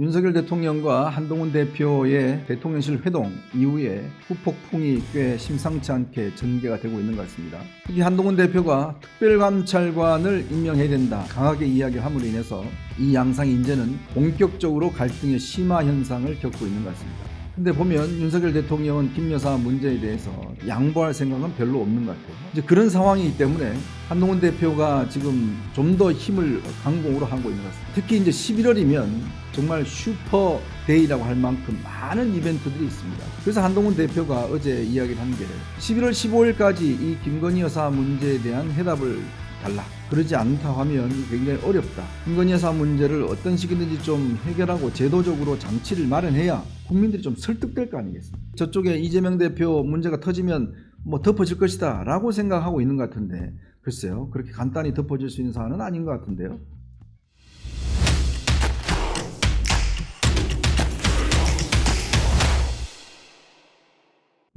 윤석열 대통령과 한동훈 대표의 대통령실 회동 이후에 후폭풍이 꽤 심상치 않게 전개가 되고 있는 것 같습니다. 특히 한동훈 대표가 특별감찰관을 임명해야 된다 강하게 이야기함으로 인해서 이 양상이 이제는 본격적으로 갈등의 심화 현상을 겪고 있는 것 같습니다. 근데 보면 윤석열 대통령은 김 여사 문제에 대해서 양보할 생각은 별로 없는 것 같아요. 이제 그런 상황이기 때문에 한동훈 대표가 지금 좀 더 힘을 강공으로 하고 있는 것 같습니다. 특히 이제 11월이면 정말 슈퍼 데이라고 할 만큼 많은 이벤트들이 있습니다. 그래서 한동훈 대표가 어제 이야기를 한 게 11월 15일까지 이 김건희 여사 문제에 대한 해답을 달라. 그러지 않다 하면 굉장히 어렵다. 여사 문제를 어떤 식이든지 좀 해결하고 제도적으로 장치를 마련해야 국민들이 좀 설득될 거 아니겠습니까? 저쪽에 이재명 대표 문제가 터지면 뭐 덮어질 것이다 라고 생각하고 있는 것 같은데 글쎄요 그렇게 간단히 덮어질 수 있는 사안은 아닌 것 같은데요.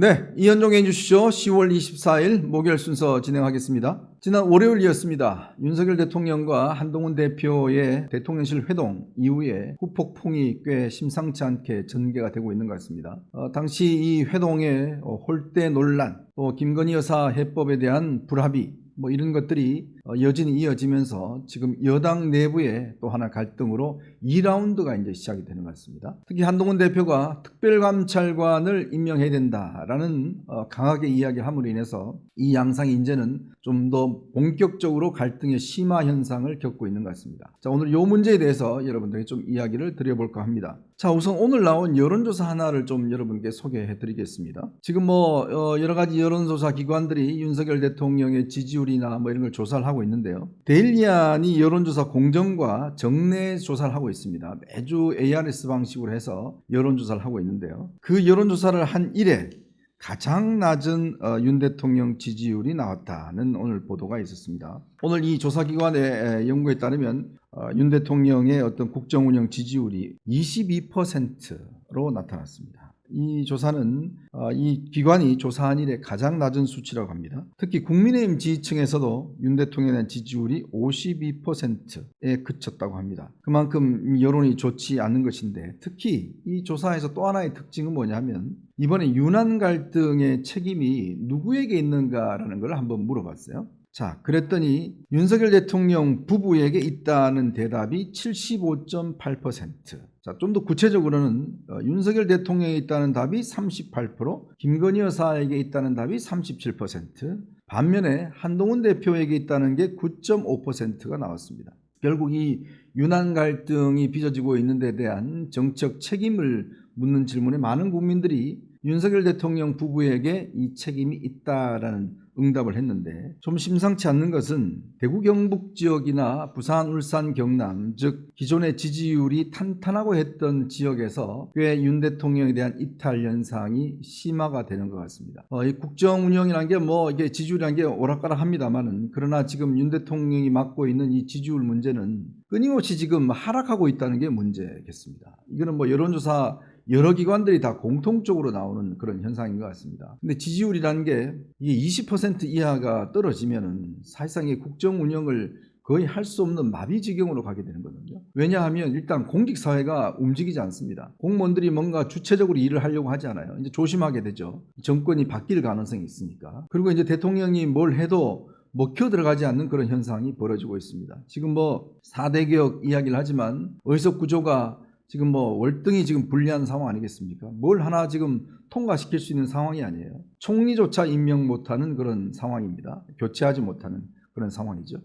네, 이현종의 뉴스쇼 10월 24일 목요일 순서 진행하겠습니다. 지난 월요일이었습니다. 윤석열 대통령과 한동훈 대표의 대통령실 회동 이후에 후폭풍이 꽤 심상치 않게 전개가 되고 있는 것 같습니다. 어, 당시 이 회동의 어, 홀대 논란, 또 김건희 여사 해법에 대한 불합의, 뭐 이런 것들이 어, 여전히 이어지면서 지금 여당 내부에 또 하나 갈등으로 2라운드가 이제 시작이 되는 것 같습니다. 특히 한동훈 대표가 특별감찰관을 임명해야 된다라는 어, 강하게 이야기함으로 인해서 이 양상이 이제는 좀 더 본격적으로 갈등의 심화 현상을 겪고 있는 것 같습니다. 자 오늘 이 문제에 대해서 여러분들에게 좀 이야기를 드려볼까 합니다. 자 우선 오늘 나온 여론조사 하나를 좀 여러분께 소개해 드리겠습니다. 지금 뭐 어, 여러 가지 여론조사 기관들이 윤석열 대통령의 지지율이나 뭐 이런 걸 조사를 하고 있는데요. 데일리안이 여론조사 공정과 정례 조사를 하고 있습니다. 매주 ARS 방식으로 해서 여론조사를 하고 있는데요. 그 여론조사를 한 일에 가장 낮은 어, 윤 대통령 지지율이 나왔다는 오늘 보도가 있었습니다. 오늘 이 조사기관의 에, 연구에 따르면 어, 윤 대통령의 어떤 국정운영 지지율이 22%로 나타났습니다. 이 조사는 어, 이 기관이 조사한 일에 가장 낮은 수치라고 합니다. 특히 국민의힘 지지층에서도 윤 대통령에 대한 지지율이 52%에 그쳤다고 합니다. 그만큼 여론이 좋지 않은 것인데 특히 이 조사에서 또 하나의 특징은 뭐냐면 이번에 유난 갈등의 책임이 누구에게 있는가라는 걸 한번 물어봤어요. 자, 그랬더니 윤석열 대통령 부부에게 있다는 대답이 75.8%. 자, 좀 더 구체적으로는 어, 윤석열 대통령에 있다는 답이 38%, 김건희 여사에게 있다는 답이 37%, 반면에 한동훈 대표에게 있다는 게 9.5%가 나왔습니다. 결국 이 유난 갈등이 빚어지고 있는 데 대한 정책 책임을 묻는 질문에 많은 국민들이 윤석열 대통령 부부에게 이 책임이 있다라는 응답을 했는데 좀 심상치 않는 것은 대구 경북 지역이나 부산, 울산, 경남 즉 기존의 지지율이 탄탄하고 했던 지역에서 꽤 윤 대통령에 대한 이탈 현상이 심화가 되는 것 같습니다. 어, 이 국정 운영이라는 게뭐 이게 지지율이라는 게 오락가락합니다만은 그러나 지금 윤 대통령이 맡고 있는 이 지지율 문제는 끊임없이 지금 하락하고 있다는 게 문제겠습니다. 이거는 뭐 여론조사 여러 기관들이 다 공통적으로 나오는 그런 현상인 것 같습니다. 근데 지지율이라는 게 이게 20% 이하가 떨어지면은 사실상 이 국정 운영을 거의 할 수 없는 마비 지경으로 가게 되는 거거든요. 왜냐하면 일단 공직 사회가 움직이지 않습니다. 공무원들이 뭔가 주체적으로 일을 하려고 하지 않아요. 이제 조심하게 되죠. 정권이 바뀔 가능성이 있으니까. 그리고 이제 대통령이 뭘 해도 먹혀 들어가지 않는 그런 현상이 벌어지고 있습니다. 지금 뭐 4대 개혁 이야기를 하지만 의석 구조가 지금 뭐 월등히 지금 불리한 상황 아니겠습니까? 뭘 하나 지금 통과시킬 수 있는 상황이 아니에요. 총리조차 임명 못하는 그런 상황입니다. 교체하지 못하는 그런 상황이죠.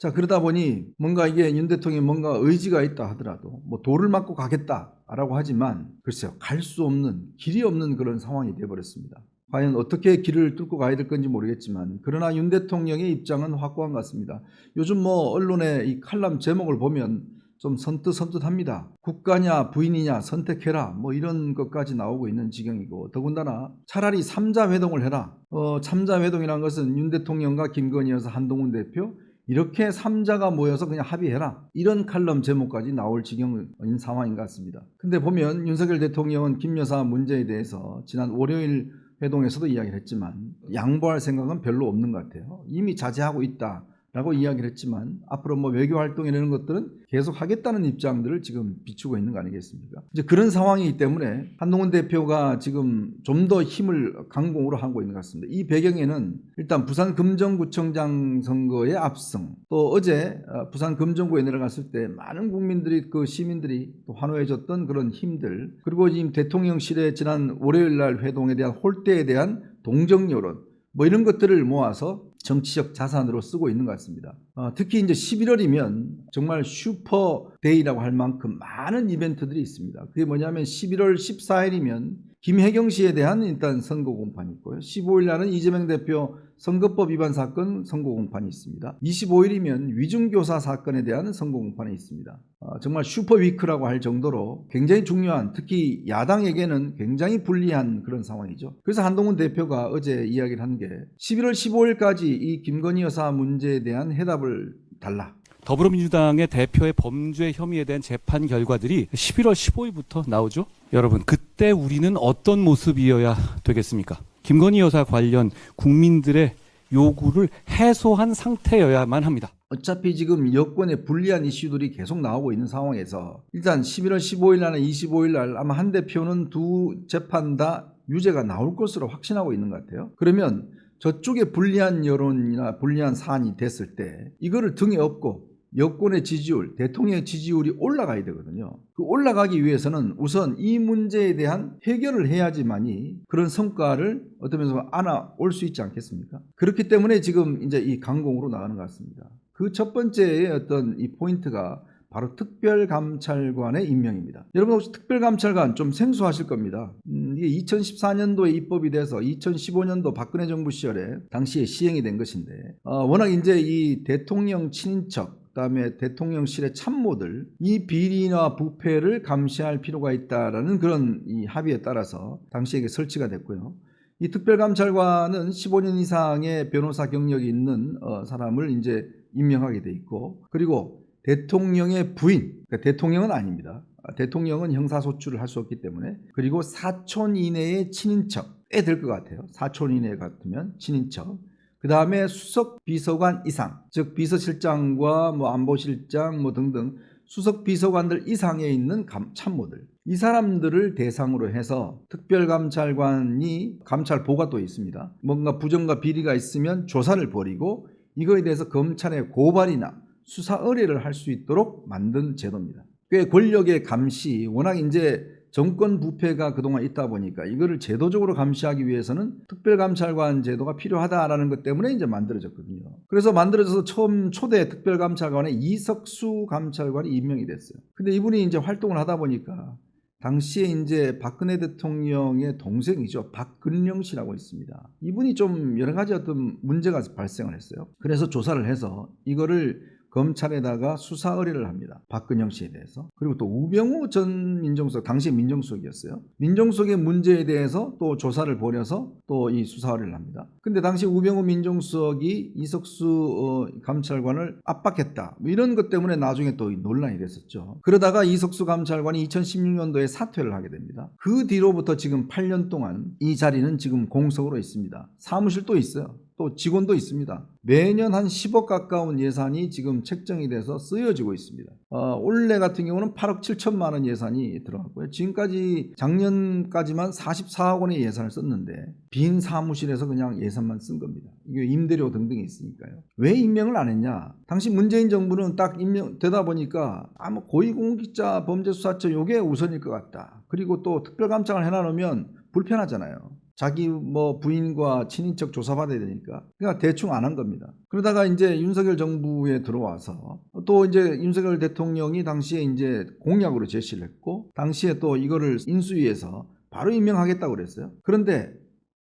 자 그러다 보니 뭔가 이게 윤 대통령이 뭔가 의지가 있다 하더라도 뭐 돌을 맞고 가겠다라고 하지만 글쎄요 갈 수 없는 길이 없는 그런 상황이 되어버렸습니다. 과연 어떻게 길을 뚫고 가야 될 건지 모르겠지만 그러나 윤 대통령의 입장은 확고한 것 같습니다. 요즘 뭐 언론의 이 칼럼 제목을 보면 좀 선뜻선뜻합니다. 국가냐 부인이냐 선택해라 뭐 이런 것까지 나오고 있는 지경이고 더군다나 차라리 삼자 회동을 해라. 어, 삼자 회동이라는 것은 윤 대통령과 김건희 여사 한동훈 대표 이렇게 삼자가 모여서 그냥 합의해라. 이런 칼럼 제목까지 나올 지경인 상황인 것 같습니다. 근데 보면 윤석열 대통령은 김 여사 문제에 대해서 지난 월요일 회동에서도 이야기를 했지만 양보할 생각은 별로 없는 것 같아요. 이미 자제하고 있다. 라고 이야기를 했지만 앞으로 뭐 외교 활동 이런 것들은 계속 하겠다는 입장들을 지금 비추고 있는 거 아니겠습니까? 이제 그런 상황이기 때문에 한동훈 대표가 지금 좀 더 힘을 강공으로 하고 있는 것 같습니다. 이 배경에는 일단 부산 금정구청장 선거의 압승 또 어제 어, 부산 금정구에 내려갔을 때 많은 국민들이 그 시민들이 또 환호해줬던 그런 힘들 그리고 지금 대통령실의 지난 월요일 날 회동에 대한 홀대에 대한 동정 여론 뭐 이런 것들을 모아서 정치적 자산으로 쓰고 있는 것 같습니다. 어, 특히 이제 11월이면 정말 슈퍼 데이라고 할 만큼 많은 이벤트들이 있습니다. 그게 뭐냐면 11월 14일이면 김혜경 씨에 대한 일단 선거 공판이 있고요. 15일 날은 이재명 대표 선거법 위반 사건 선거 공판이 있습니다. 25일이면 위중교사 사건에 대한 선거 공판이 있습니다. 어, 정말 슈퍼 위크라고 할 정도로 굉장히 중요한 특히 야당에게는 굉장히 불리한 그런 상황이죠. 그래서 한동훈 대표가 어제 이야기를 한 게 11월 15일까지 이 김건희 여사 문제에 대한 해답을 달라. 더불어민주당의 대표의 범죄 혐의에 대한 재판 결과들이 11월 15일부터 나오죠. 여러분, 그때 우리는 어떤 모습이어야 되겠습니까? 김건희 여사 관련 국민들의 요구를 해소한 상태여야만 합니다. 어차피 지금 여권에 불리한 이슈들이 계속 나오고 있는 상황에서 일단 11월 15일 날은 25일 날 아마 한 대표는 두 재판 다 유죄가 나올 것으로 확신하고 있는 것 같아요. 그러면 저쪽에 불리한 여론이나 불리한 사안이 됐을 때 이거를 등에 업고 여권의 지지율, 대통령의 지지율이 올라가야 되거든요. 그 올라가기 위해서는 우선 이 문제에 대한 해결을 해야지만이 그런 성과를 어떤 면에서 안아 올 수 있지 않겠습니까? 그렇기 때문에 지금 이제 이 강공으로 나가는 것 같습니다. 그 첫 번째의 어떤 이 포인트가 바로 특별감찰관의 임명입니다. 여러분 혹시 특별감찰관 좀 생소하실 겁니다. 음, 이게 2014년도에 입법이 돼서 2015년도 박근혜 정부 시절에 당시에 시행이 된 것인데 어, 워낙 이제 이 대통령 친인척 그다음에 대통령실의 참모들 이 비리나 부패를 감시할 필요가 있다라는 그런 이 합의에 따라서 당시에 설치가 됐고요. 이 특별감찰관은 15년 이상의 변호사 경력이 있는 어, 사람을 이제 임명하게 돼 있고 그리고 대통령의 부인, 그러니까 대통령은 아닙니다. 아, 대통령은 형사소출을 할수 없기 때문에 그리고 사촌 이내의 친인척 꽤 될 것 같아요. 사촌 이내 같으면 친인척. 그 다음에 수석 비서관 이상, 즉 비서실장과 뭐 안보실장 뭐 등등 수석 비서관들 이상에 있는 감- 참모들 이 사람들을 대상으로 해서 특별감찰관이 감찰보가 또 있습니다. 뭔가 부정과 비리가 있으면 조사를 벌이고 이거에 대해서 검찰에 고발이나 수사 의뢰를 할 수 있도록 만든 제도입니다. 꽤 권력의 감시, 워낙 이제 정권 부패가 그동안 있다 보니까 이거를 제도적으로 감시하기 위해서는 특별감찰관 제도가 필요하다라는 것 때문에 이제 만들어졌거든요. 그래서 만들어져서 처음 초대 특별감찰관에 이석수 감찰관이 임명이 됐어요. 근데 이분이 이제 활동을 하다 보니까 당시에 이제 박근혜 대통령의 동생이죠. 박근영 씨라고 있습니다. 이분이 좀 여러 가지 어떤 문제가 발생을 했어요. 그래서 조사를 해서 이거를 검찰에다가 수사 의뢰를 합니다. 박근영 씨에 대해서. 그리고 또 우병우 전 민정수석, 당시 민정수석이었어요. 민정수석의 문제에 대해서 또 조사를 벌여서 또 이 수사 의뢰를 합니다. 근데 당시 우병우 민정수석이 이석수 어, 감찰관을 압박했다. 뭐 이런 것 때문에 나중에 또 논란이 됐었죠. 그러다가 이석수 감찰관이 2016년도에 사퇴를 하게 됩니다. 그 뒤로부터 지금 8년 동안 이 자리는 지금 공석으로 있습니다. 사무실도 있어요. 또 직원도 있습니다. 매년 한 10억 가까운 예산이 지금 책정이 돼서 쓰여지고 있습니다. 어, 올해 같은 경우는 8억 7천만 원 예산이 들어갔고요. 지금까지 작년까지만 44억 원의 예산을 썼는데 빈 사무실에서 그냥 예산만 쓴 겁니다. 이게 임대료 등등이 있으니까요. 왜 임명을 안 했냐? 당시 문재인 정부는 딱 임명되다 보니까 아무 고위공직자 범죄수사처 요게 우선일 것 같다. 그리고 또 특별감찰을 해놔놓으면 불편하잖아요. 자기 뭐 부인과 친인척 조사받아야 되니까 그러니까 대충 안 한 겁니다. 그러다가 이제 윤석열 정부에 들어와서 또 이제 윤석열 대통령이 당시에 이제 공약으로 제시를 했고 당시에 또 이거를 인수위에서 바로 임명하겠다고 그랬어요. 그런데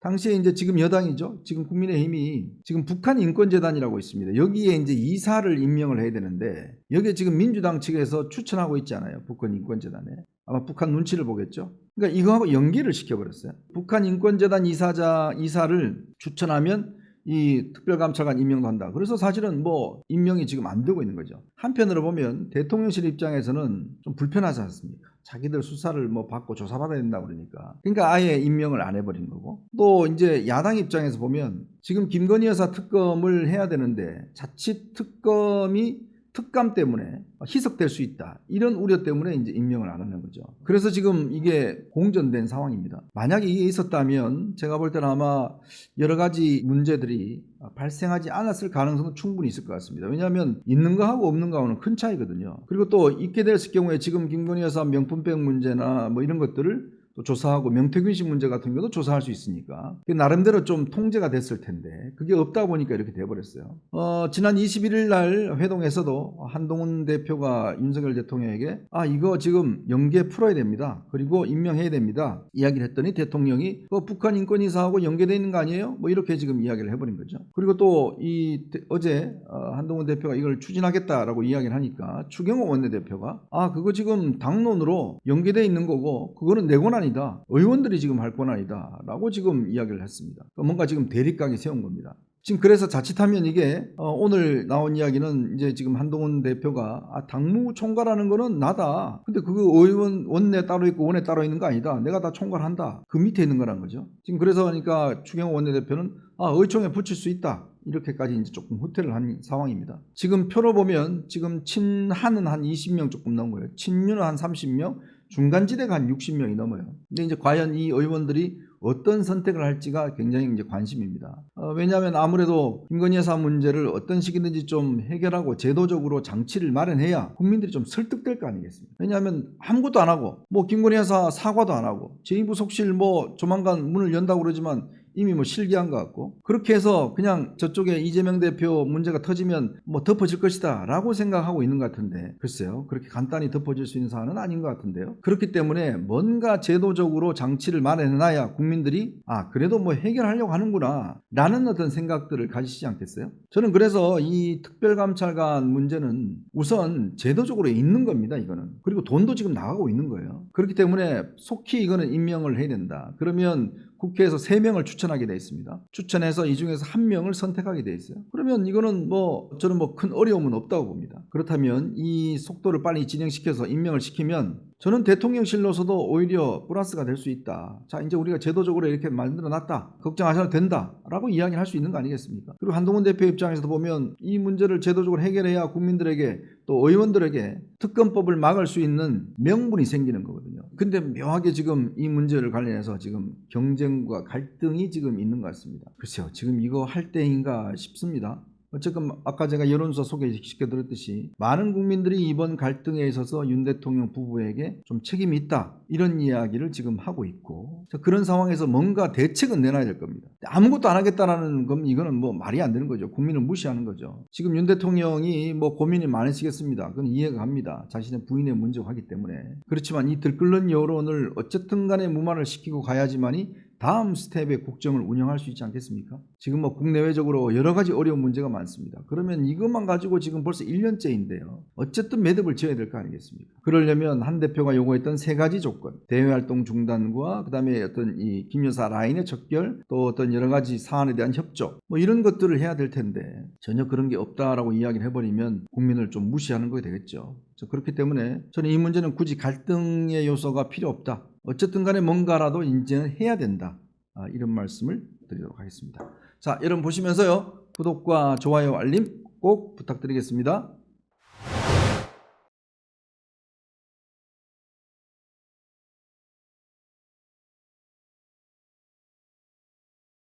당시에 이제 지금 여당이죠. 지금 국민의힘이 지금 북한 인권재단이라고 있습니다. 여기에 이제 이사를 임명을 해야 되는데 여기에 지금 민주당 측에서 추천하고 있잖아요. 북한 인권재단에. 아마 북한 눈치를 보겠죠. 그러니까 이거하고 연계를 시켜버렸어요. 북한 인권재단 이사자 이사를 추천하면 이 특별감찰관 임명도 한다. 그래서 사실은 뭐 임명이 지금 안 되고 있는 거죠. 한편으로 보면 대통령실 입장에서는 좀 불편하지 않습니까? 자기들 수사를 뭐 받고 조사받아야 된다 그러니까. 그러니까 아예 임명을 안 해버린 거고. 또 이제 야당 입장에서 보면 지금 김건희 여사 특검을 해야 되는데 자칫 특검이 특감 때문에 희석될 수 있다. 이런 우려 때문에 이제 임명을 안 하는 거죠. 그래서 지금 이게 공전된 상황입니다. 만약에 이게 있었다면 제가 볼 때는 아마 여러 가지 문제들이 발생하지 않았을 가능성은 충분히 있을 것 같습니다. 왜냐하면 있는 거하고 없는 거하고는 큰 차이거든요. 그리고 또 있게 됐을 경우에 지금 김건희 여사 명품백 문제나 뭐 이런 것들을 또 조사하고 명태균 씨 문제 같은 것도 조사할 수 있으니까 나름대로 좀 통제가 됐을 텐데 그게 없다 보니까 이렇게 돼버렸어요. 어, 지난 21일 날 회동에서도 한동훈 대표가 윤석열 대통령에게 아 이거 지금 연계 풀어야 됩니다. 그리고 임명해야 됩니다. 이야기를 했더니 대통령이 그 북한 인권이사하고 연계되어 있는 거 아니에요? 뭐 이렇게 지금 이야기를 해버린 거죠. 그리고 또 이 어제 어, 한동훈 대표가 이걸 추진하겠다라고 이야기를 하니까 추경호 원내대표가 아 그거 지금 당론으로 연계되어 있는 거고 그거는 내 권한 이다. 의원들이 지금 할 권한이다 라고 지금 이야기를 했습니다. 그러니까 뭔가 지금 대립각이 세운 겁니다. 지금 그래서 자칫하면 이게 어, 오늘 나온 이야기는 이제 지금 한동훈 대표가 아, 당무 총괄하는 거는 나다. 근데 그거 의원 원내 따로 있고 원내 따로 있는 거 아니다. 내가 다 총괄한다. 그 밑에 있는 거란 거죠. 지금 그래서 그러니까 추경호 원내대표는 아 의총에 붙일 수 있다. 이렇게까지 이제 조금 후퇴를 한 상황입니다. 지금 표로 보면 지금 친한은 한 20명 조금 넘은 거예요. 친유는 한 30명, 중간지대가 한 60명이 넘어요. 근데 이제 과연 이 의원들이 어떤 선택을 할지가 굉장히 이제 관심입니다. 어, 왜냐하면 아무래도 김건희 여사 문제를 어떤 식이든지 좀 해결하고 제도적으로 장치를 마련해야 국민들이 좀 설득될 거 아니겠습니까? 왜냐하면 아무것도 안 하고 뭐 김건희 여사 사과도 안 하고 제2부 속실 뭐 조만간 문을 연다고 그러지만 이미 뭐 실기한 것 같고. 그렇게 해서 그냥 저쪽에 이재명 대표 문제가 터지면 뭐 덮어질 것이다 라고 생각하고 있는 것 같은데. 글쎄요. 그렇게 간단히 덮어질 수 있는 사안은 아닌 것 같은데요. 그렇기 때문에 뭔가 제도적으로 장치를 마련해놔야 국민들이 아 그래도 뭐 해결하려고 하는구나 라는 어떤 생각들을 가지시지 않겠어요? 저는 그래서 이 특별감찰관 문제는 우선 제도적으로 있는 겁니다 이거는. 그리고 돈도 지금 나가고 있는 거예요. 그렇기 때문에 속히 이거는 임명을 해야 된다. 그러면 국회에서 3명을 추천하게 돼 있습니다. 추천해서 이 중에서 한 명을 선택하게 돼 있어요. 그러면 이거는 뭐 저는 뭐 큰 어려움은 없다고 봅니다. 그렇다면 이 속도를 빨리 진행시켜서 임명을 시키면 저는 대통령실로서도 오히려 플러스가 될 수 있다. 자, 이제 우리가 제도적으로 이렇게 만들어 놨다. 걱정하셔도 된다. 라고 이야기를 할 수 있는 거 아니겠습니까? 그리고 한동훈 대표 입장에서 보면 이 문제를 제도적으로 해결해야 국민들에게 또 의원들에게 특검법을 막을 수 있는 명분이 생기는 거거든요. 근데 묘하게 지금 이 문제를 관련해서 지금 경쟁과 갈등이 지금 있는 것 같습니다. 글쎄요. 지금 이거 할 때인가 싶습니다. 어쨌든 아까 제가 여론조사 소개시켜드렸듯이 많은 국민들이 이번 갈등에 있어서 윤 대통령 부부에게 좀 책임이 있다 이런 이야기를 지금 하고 있고 자, 그런 상황에서 뭔가 대책은 내놔야 될 겁니다. 아무것도 안 하겠다라는 건 이거는 뭐 말이 안 되는 거죠. 국민을 무시하는 거죠. 지금 윤 대통령이 뭐 고민이 많으시겠습니다. 그건 이해가 갑니다. 자신의 부인의 문제가 하기 때문에 그렇지만 이 들끓는 여론을 어쨌든 간에 무마를 시키고 가야지만이 다음 스텝의 국정을 운영할 수 있지 않겠습니까? 지금 뭐 국내외적으로 여러 가지 어려운 문제가 많습니다. 그러면 이것만 가지고 지금 벌써 1년째인데요. 어쨌든 매듭을 지어야 될 거 아니겠습니까? 그러려면 한 대표가 요구했던 세 가지 조건, 대외 활동 중단과 그다음에 어떤 이 김여사 라인의 척결, 또 어떤 여러 가지 사안에 대한 협조, 뭐 이런 것들을 해야 될 텐데 전혀 그런 게 없다라고 이야기를 해버리면 국민을 좀 무시하는 거 되겠죠. 자, 그렇기 때문에 저는 이 문제는 굳이 갈등의 요소가 필요 없다. 어쨌든 간에 뭔가라도 인지는 해야 된다. 아, 이런 말씀을 드리도록 하겠습니다. 자, 여러분 보시면서요. 구독과 좋아요, 알림 꼭 부탁드리겠습니다.